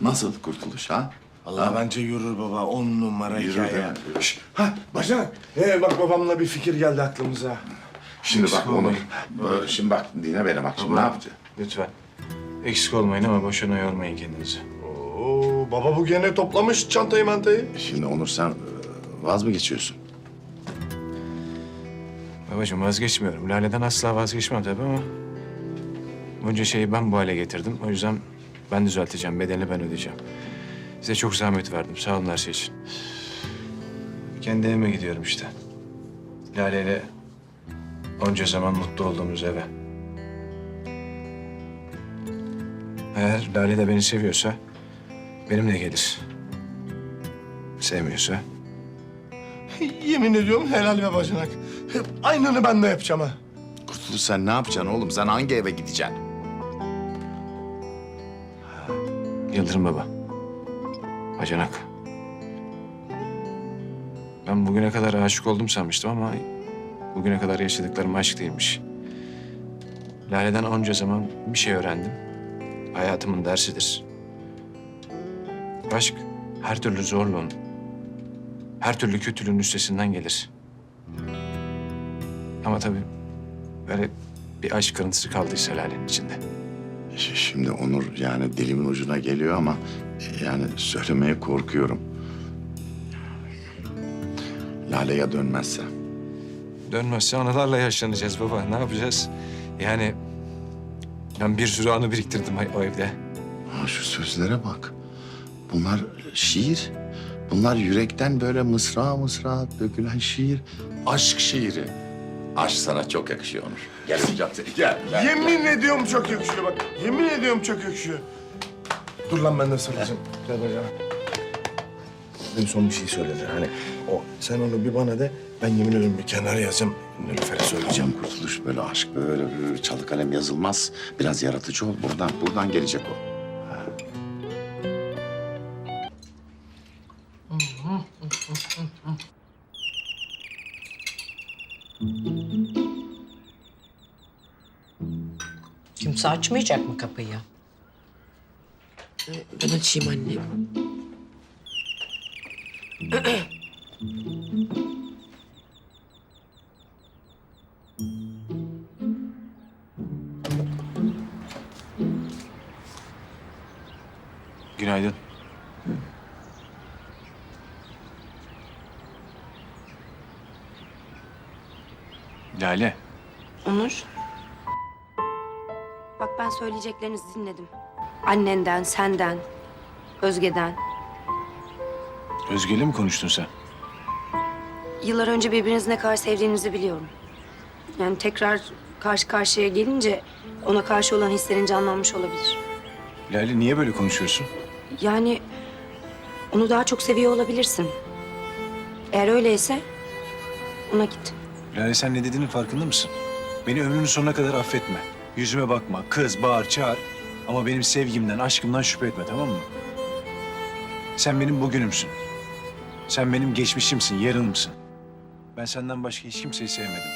Nasıl kurtuluş ha? Allah bence yürür baba. On numara Yürür hikaye. mi? Şş, Ha bacanak. Ee, bak babamla bir fikir geldi aklımıza. Şimdi bak Onur. Böyle Şimdi bak dinle beni bak şimdi ne yapacağız? Lütfen. Eksik olmayın ama boşuna yormayın kendinizi. Oo, baba bu gene toplamış çantayı mantayı. Şimdi Onur sen e, vaz mı geçiyorsun? Babacığım vazgeçmiyorum. Lale'den asla vazgeçmem tabii ama... Bunca şeyi ben bu hale getirdim. O yüzden ben düzelteceğim. Bedelini ben ödeyeceğim. Size çok zahmet verdim. Sağ olun her şey için. Kendi evime gidiyorum işte. Lale'yle onca zaman mutlu olduğumuz eve. Eğer Lale de beni seviyorsa benimle gelir. Sevmiyorsa Yemin ediyorum helal be bacanak. Hep aynını ben de yapacağım ha. Kurtuluş sen ne yapacaksın oğlum? Sen hangi eve gideceksin? Yıldırım Baba. Bacanak. Ben bugüne kadar aşık oldum sanmıştım ama... ...bugüne kadar yaşadıklarım aşk değilmiş. Lale'den onca zaman bir şey öğrendim. Hayatımın dersidir. Aşk her türlü zorluğun, her türlü kötülüğün üstesinden gelir. Ama tabii böyle bir aşk kırıntısı kaldıysa Lale'nin içinde. Şimdi Onur yani dilimin ucuna geliyor ama yani söylemeye korkuyorum. Lale'ye dönmezse. Dönmezse anılarla yaşlanacağız baba. Ne yapacağız? Yani ben bir sürü anı biriktirdim o evde. Ha, şu sözlere bak. Bunlar şiir. Bunlar yürekten böyle mısra mısra dökülen şiir. Aşk şiiri. Aşk sana çok yakışıyor Onur. Gel hocam seni gel. gel. Yemin ediyorum çok yakışıyor bak. Yemin ediyorum çok yakışıyor. Dur lan ben de sarılacağım. Gel bacanak. En son bir şey söyledi. Hani o sen onu bir bana de ben yemin ediyorum bir kenara yazacağım. Nilüfer'e söyleyeceğim. Kurtuluş böyle aşk böyle, böyle çalı kalem yazılmaz. Biraz yaratıcı ol. Buradan buradan gelecek o. Kimse açmayacak mı kapıyı? Ben açayım anne. Günaydın. Lale. Onur. Ben söyleyeceklerinizi dinledim. Annenden, senden, Özge'den. Özge'yle mi konuştun sen? Yıllar önce birbirinizi ne kadar sevdiğinizi biliyorum. Yani tekrar karşı karşıya gelince ona karşı olan hislerin canlanmış olabilir. Lale niye böyle konuşuyorsun? Yani onu daha çok seviyor olabilirsin. Eğer öyleyse ona git. Lale sen ne dediğinin farkında mısın? Beni ömrünün sonuna kadar affetme. Yüzüme bakma, kız, bağır, çağır. Ama benim sevgimden, aşkımdan şüphe etme tamam mı? Sen benim bugünümsün. Sen benim geçmişimsin, yarınımsın. Ben senden başka hiç kimseyi sevmedim.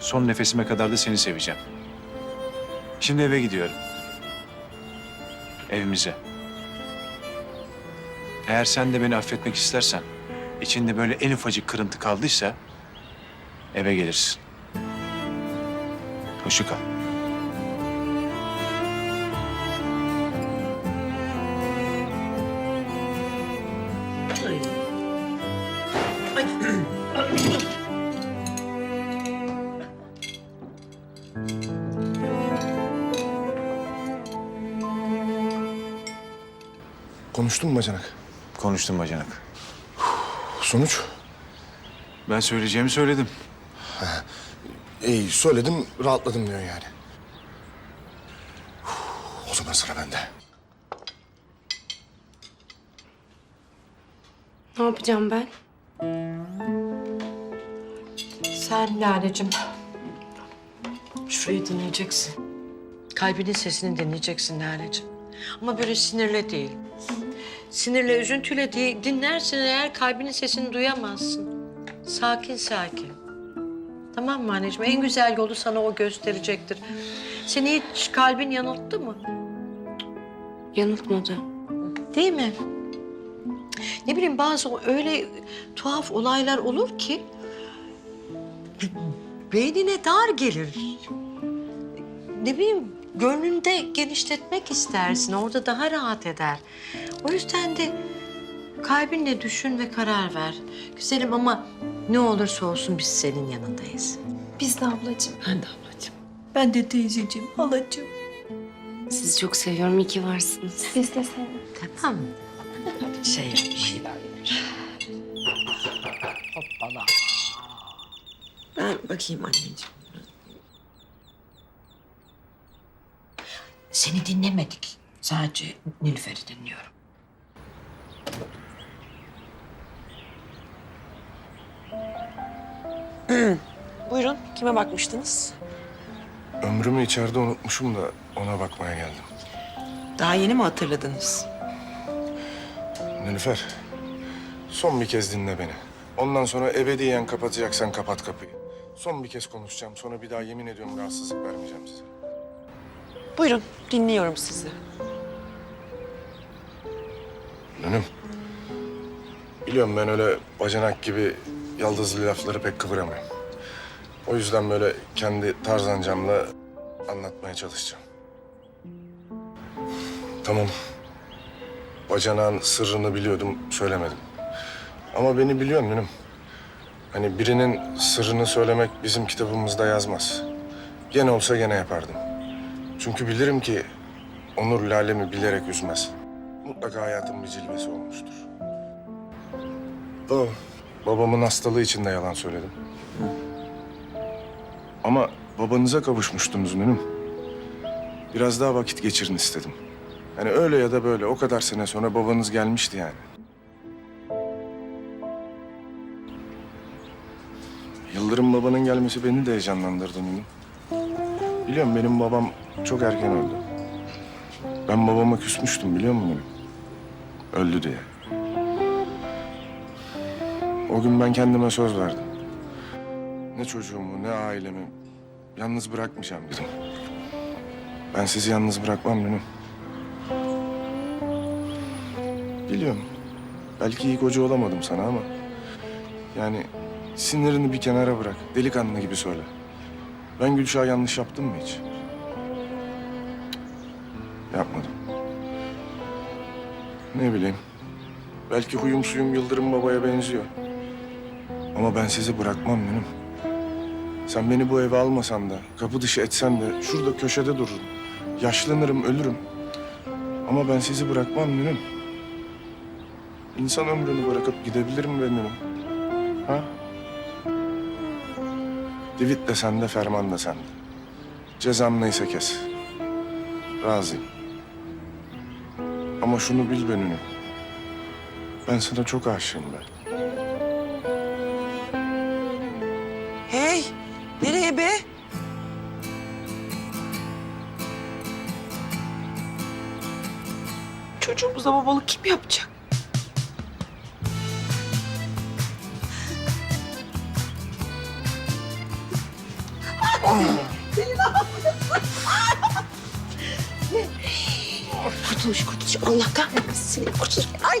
Son nefesime kadar da seni seveceğim. Şimdi eve gidiyorum. Evimize. Eğer sen de beni affetmek istersen, içinde böyle en ufacık kırıntı kaldıysa eve gelirsin. Kal. Konuştun mu bacanak? Konuştum bacanak. Sonuç? Ben söyleyeceğimi söyledim. İyi söyledim rahatladım diyor yani. O zaman sıra bende. Ne yapacağım ben? Sen Lale'cim. Şurayı dinleyeceksin. Kalbinin sesini dinleyeceksin Lale'cim. Ama böyle sinirle değil. Sinirle, üzüntüyle değil. Dinlersin eğer kalbinin sesini duyamazsın. Sakin sakin. Tamam mı anneciğim? En güzel yolu sana o gösterecektir. Seni hiç kalbin yanılttı mı? Yanıltmadı. Değil mi? Ne bileyim bazı öyle tuhaf olaylar olur ki beynine dar gelir. Ne bileyim gönlünde genişletmek istersin. Orada daha rahat eder. O yüzden de kalbinle düşün ve karar ver. Güzelim ama ne olursa olsun biz senin yanındayız. Biz de ablacığım. Ben de ablacığım. Ben de teyzeciğim, halacığım. Sizi çok seviyorum. İyi ki varsınız. Biz de seni. Tamam mı? Şey bir şeyler. Hoppala. Ben bakayım anneciğim. Seni dinlemedik. Sadece Nilüfer'i dinliyorum. Kime bakmıştınız? Ömrümü içeride unutmuşum da ona bakmaya geldim. Daha yeni mi hatırladınız? Nilüfer, son bir kez dinle beni. Ondan sonra ebediyen kapatacaksan kapat kapıyı. Son bir kez konuşacağım. Sonra bir daha yemin ediyorum rahatsızlık vermeyeceğim size. Buyurun, dinliyorum sizi. Nünüm, biliyorum ben öyle bacanak gibi yaldızlı lafları pek kıvıramıyorum. O yüzden böyle kendi tarzancamla anlatmaya çalışacağım. Tamam. Bacanağın sırrını biliyordum, söylemedim. Ama beni biliyorsun Nünüm. Hani birinin sırrını söylemek bizim kitabımızda yazmaz. Gene olsa gene yapardım. Çünkü bilirim ki Onur Lale'mi bilerek üzmez. Mutlaka hayatın bir cilvesi olmuştur. Babamın hastalığı için de yalan söyledim. Ama babanıza kavuşmuştunuz Nünüm. Biraz daha vakit geçirin istedim. Hani öyle ya da böyle o kadar sene sonra babanız gelmişti yani. Yıldırım babanın gelmesi beni de heyecanlandırdı Nünüm. Biliyorum benim babam çok erken öldü. Ben babama küsmüştüm biliyor musun? Öldü diye. O gün ben kendime söz verdim. Ne çocuğumu ne ailemi yalnız bırakmayacağım dedim. Ben sizi yalnız bırakmam Nünüm. Biliyorum. Belki iyi koca olamadım sana ama... Yani sinirini bir kenara bırak. Delikanlı gibi söyle. Ben Gülşah'a yanlış yaptım mı hiç? Yapmadım. Ne bileyim. Belki huyum suyum Yıldırım Baba'ya benziyor. Ama ben sizi bırakmam Nünüm. Sen beni bu eve almasan da, kapı dışı etsen de şurada köşede dururum. Yaşlanırım, ölürüm. Ama ben sizi bırakmam Nünüm. İnsan ömrünü bırakıp gidebilirim be Nünüm. Ha? Divit de sende, ferman da sende. Cezam neyse kes. Razıyım. Ama şunu bil be Nünüm. Ben sana çok aşığım ben. Hey, nereye be? Çocuğumuza babalık kim yapacak? Kurtuluş, kurtuluş. Allah kahretmesin seni. Kurtuluş. Ay.